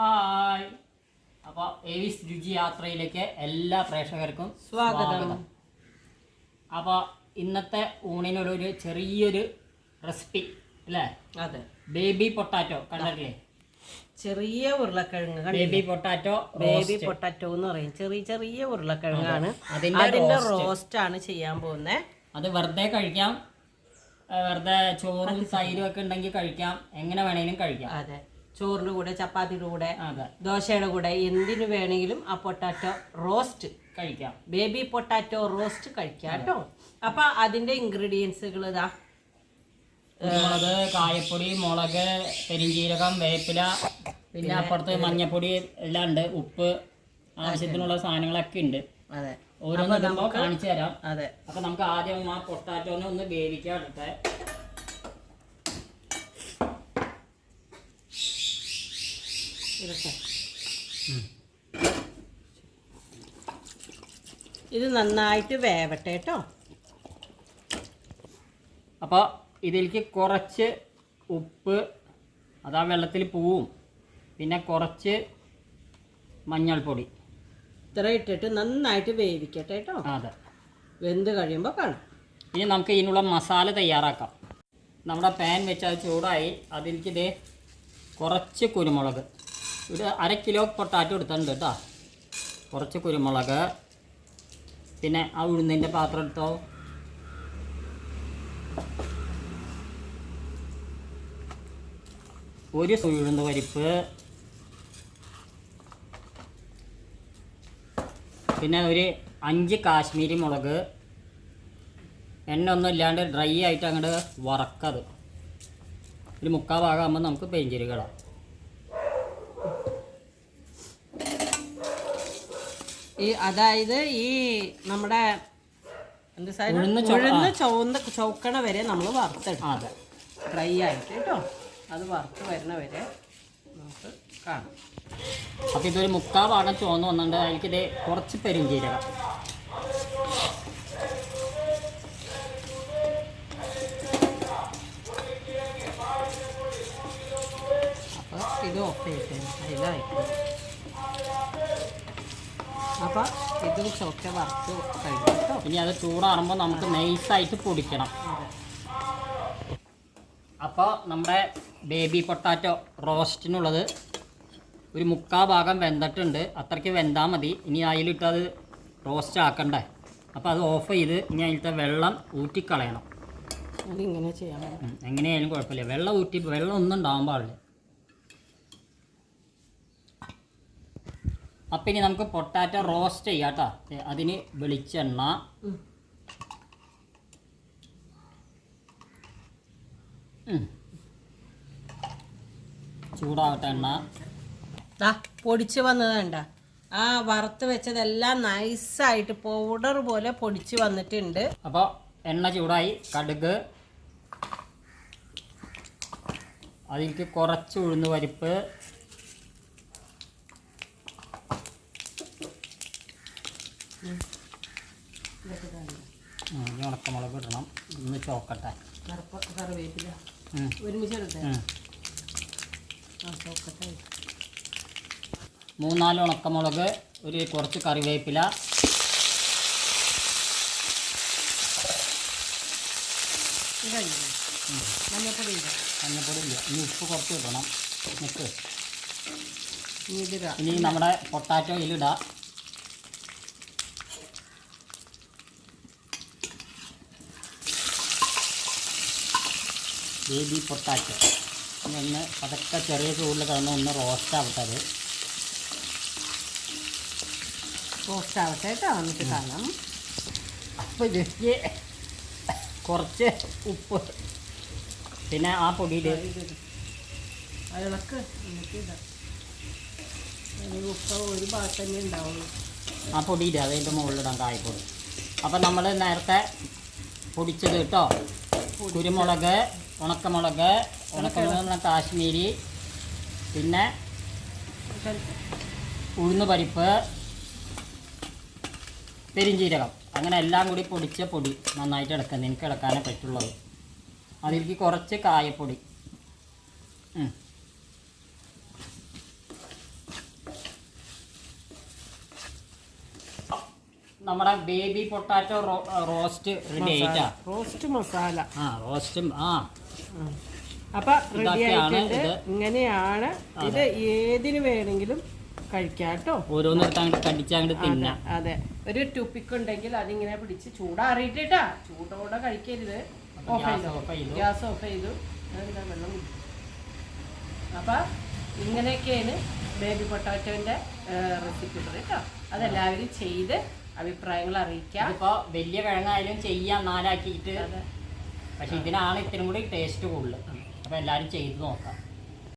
Hi. അപ്പോൾ ഏവിസ് രുചി യാത്രയിലേക്ക് എല്ലാ പ്രേക്ഷകർക്കും സ്വാഗതം. അപ്പോൾ ഇന്നത്തെ ഊണിനൊരു ഒരു ചെറിയൊരു റെസിപ്പി അല്ലേ? അതെ. ബേബി പൊട്ടാറ്റോ കണ്ടിട്ടില്ലേ? ചെറിയ ഉരുളക്കിഴങ്ങ് ബേബി പൊട്ടാറ്റോ ബേബി പൊട്ടാറ്റോ എന്ന് പറയും. ചെറിയ ചെറിയ ഉരുളക്കിഴങ്ങാണ്. അതിന്റെ റോസ്റ്റ്. ആണ് ചെയ്യാൻ പോകുന്നത് അത് വെറുതെ കഴിക്കാം. വെറുതെ ചോറും തൈരും ഒക്കെ ഉണ്ടെങ്കിൽ കഴിക്കാം. എങ്ങനെ വേണേലും കഴിക്കാം. അതെ. ചോറിന്റെ കൂടെ ചപ്പാത്തിയുടെ കൂടെ ദോശയുടെ കൂടെ എന്തിനു വേണമെങ്കിലും ആ പൊട്ടാറ്റോ റോസ്റ്റ് കഴിക്കാം. ബേബി പൊട്ടാറ്റോ റോസ്റ്റ് കഴിക്കാം കേട്ടോ. അപ്പൊ അതിന്റെ ഇൻഗ്രീഡിയൻസുകൾ ഇതാ. മുളക് കായപ്പൊടി മുളക് പെരിഞ്ചീരകം വേപ്പില പിന്നെ അപ്പുറത്ത് മഞ്ഞപ്പൊടി എല്ലാം ഉണ്ട് ഉപ്പ് ആവശ്യത്തിനുള്ള സാധനങ്ങളൊക്കെ ഉണ്ട്. അതെ. ഓരോന്ന് കാണിച്ചു തരാം. അതെ. അപ്പൊ നമുക്ക് ആദ്യം ആ പൊട്ടാറ്റോനെ ഒന്ന് വേവിക്കാൻ എടുത്തേ ഇത് നന്നായിട്ട് വേവട്ടെ കേട്ടോ. അപ്പോൾ ഇതിലേക്ക് കുറച്ച് ഉപ്പ് അതാ വെള്ളത്തിൽ പൂവും. പിന്നെ കുറച്ച് മഞ്ഞൾപ്പൊടി. ഇത്ര ഇട്ടിട്ട് നന്നായിട്ട് വേവിക്കട്ടെ കേട്ടോ. അതെ. വെന്ത് കഴിയുമ്പോൾ കാണാം. ഇനി നമുക്ക് ഇതിനുള്ള മസാല തയ്യാറാക്കാം. നമ്മുടെ പാൻ വെച്ച് അത് ചൂടായി അതിലേക്ക് ഇത് കുറച്ച് കുരുമുളക്. ഒരു അര കിലോ പൊട്ടാറ്റോ എടുത്തിട്ടുണ്ട് കേട്ടോ. കുറച്ച് കുരുമുളക്. പിന്നെ ആ ഉഴുന്നിന്റെ പാത്രം എടുത്തോ. ഒരു ഉഴുന്ന് പരിപ്പ്. പിന്നെ ഒരു അഞ്ച് കാശ്മീരി മുളക്. എണ്ണ ഒന്നും ഇല്ലാണ്ട് ഡ്രൈ ആയിട്ട് അങ്ങോട്ട് വറക്കത് ഒരു മുക്കാ ഭാഗമാകുമ്പോൾ നമുക്ക് പെരിഞ്ചീരകം ഈ അതായത് ഈ നമ്മുടെ എന്ത് സാധനം? ഉഴുന്ന് ചൊ- ഉഴുന്ന് ചുവന്ന ചുവക്കണ വരെ നമ്മൾ വറുത്തെടുക്കും. അതെ. ഡ്രൈ ആയിട്ട് കേട്ടോ. അത് വറുത്ത് വരുന്ന വരെ നമുക്ക് കാണാം. അപ്പോൾ ഇതൊരു മുക്കാ പാടം ചുവന്ന് വന്നിട്ടുണ്ട്. അതിലേക്കിത് കുറച്ച് പെരുംജീരകം അപ്പോൾ ഇത് ഓഫ് ചെയ്തിട്ട് അതിലായിട്ട് അപ്പോൾ ഇത് ചുവക്ക വറുത്ത് കഴിക്കും കേട്ടോ ഇനി അത് ചൂടാറുമ്പോൾ നമുക്ക് നൈസായിട്ട് പൊടിക്കണം. അപ്പോൾ നമ്മുടെ ബേബി പൊട്ടാറ്റോ റോസ്റ്റിനുള്ളത് ഒരു മുക്കാ ഭാഗം വെന്തിട്ടുണ്ട്. അത്രയ്ക്ക് വെന്താൽ മതി. ഇനി അതിലിട്ട് അത് റോസ്റ്റ് ആക്കണ്ടേ. അപ്പോൾ അത് ഓഫ് ചെയ്ത് ഇനി അതിലത്തെ വെള്ളം ഊറ്റിക്കളയണം. അതിങ്ങനെ ചെയ്യാൻ ഉം, എങ്ങനെയായാലും കുഴപ്പമില്ല. വെള്ളം ഊറ്റി വെള്ളം ഒന്നും ഉണ്ടാവാൻ പാടില്ല. അപ്പം ഇനി നമുക്ക് പൊട്ടാറ്റോ റോസ്റ്റ് ചെയ്യാം കേട്ടോ. അതിന് വെളിച്ചെണ്ണ. ചൂടാവട്ടെ എണ്ണ. ദാ പൊടിച്ച് വന്നത് കണ്ട. ആ വറുത്ത് വെച്ചതെല്ലാം നൈസായിട്ട് പൗഡർ പോലെ പൊടിച്ച് വന്നിട്ടുണ്ട്. അപ്പോൾ എണ്ണ ചൂടായി കടുക്. അതിലേക്ക് കുറച്ച് ഉഴുന്ന് പരിപ്പ് ഉം, ഈ ഉണക്കമുളക് ഇടണം. ഒന്ന് ചോക്കട്ടെ കറിവേപ്പില. ഒരുമിച്ച്. ആ ചോക്കട്ടെ. മൂന്നാൽ ഉണക്കമുളക് ഒരു കുറച്ച് കറിവേപ്പില. മഞ്ഞപ്പൊടി മഞ്ഞപ്പൊടി ഇല്ല. ഇനി ഉപ്പ് കുറച്ച് ഇടണം. നിൽക്ക് ഇതിടാം. ഇനി നമ്മുടെ പൊട്ടാറ്റോ ഇതിലിടാം ബേബി പൊട്ടാറ്റോ ഒന്ന് അതൊക്കെ ചെറിയ ചൂടിൽ കിടന്ന് ഒന്ന് റോസ്റ്റ് ആവട്ടെ അത്. റോസ്റ്റ് ആവട്ടെ കേട്ടോ എന്നിട്ട് കാണാം. അപ്പോൾ ജസ്റ്റ് കുറച്ച് ഉപ്പ്. പിന്നെ ആ പൊടിയിൽ അതിളക്ക് ഉപ്പ് ഒരു ഭാഗത്ത് തന്നെ ഉണ്ടാവുള്ളൂ. ആ പൊടിയിൽ അതിന്റെ മുകളിലിടാം കായ്പൊടി. അപ്പം നമ്മൾ നേരത്തെ പൊടിച്ചത് കേട്ടോ. കുരുമുളക് ഉണക്കമുളക് ഉണക്കമുളക് നമ്മുടെ കാശ്മീരി പിന്നെ ഉഴുന്ന് പരിപ്പ് പെരിഞ്ചീരകം. അങ്ങനെ എല്ലാം കൂടി പൊടിച്ച പൊടി നന്നായിട്ട് എടുക്കുന്നത് എനിക്ക് ഇടക്കാനേ പറ്റുള്ളത് അതിലേക്ക് കുറച്ച് കായപ്പൊടി. നമ്മുടെ ബേബി പൊട്ടാറ്റോ റോസ്റ്റ് റെഡി ആയിട്ടാ? റോസ്റ്റ് മസാല. ആ റോസ്റ്റും ആ. അപ്പൊ റെഡി ആയിട്ടുണ്ട് ഇങ്ങനെയാണ് ഇത് ഏതിന് വേണമെങ്കിലും കഴിക്കാട്ടോ കേട്ടോ ഓരോന്നെടുത്ത് കടിച്ചങ്ങോട്ട് തിന്നാം. അതെ. ഒരു ടുപ്പിക്കുണ്ടെങ്കിൽ അതിങ്ങനെ പിടിച്ച് ചൂടാറിയിട്ടാ ചൂടോടെ കഴിക്കരുത്. ഓഫ് ചെയ്തു ഗ്യാസ് ഓഫ് ചെയ്തു വെള്ളം. അപ്പൊ ഇങ്ങനെയൊക്കെയാണ് ബേബി പൊട്ടാറ്റോന്റെ റെസിപ്പി കേട്ടോ അതെല്ലാവരും ചെയ്ത് അഭിപ്രായങ്ങൾ അറിയിക്കാം. ഇപ്പൊ വലിയ കിഴങ്ങായാലും ചെയ്യാം നാലാക്കിയിട്ട്. അതെ. പക്ഷെ ഇതിനാണ് ഇത്തിരി കൂടി ടേസ്റ്റ് കൂടുതൽ. അപ്പോൾ എല്ലാവരും ചെയ്ത് നോക്കാം.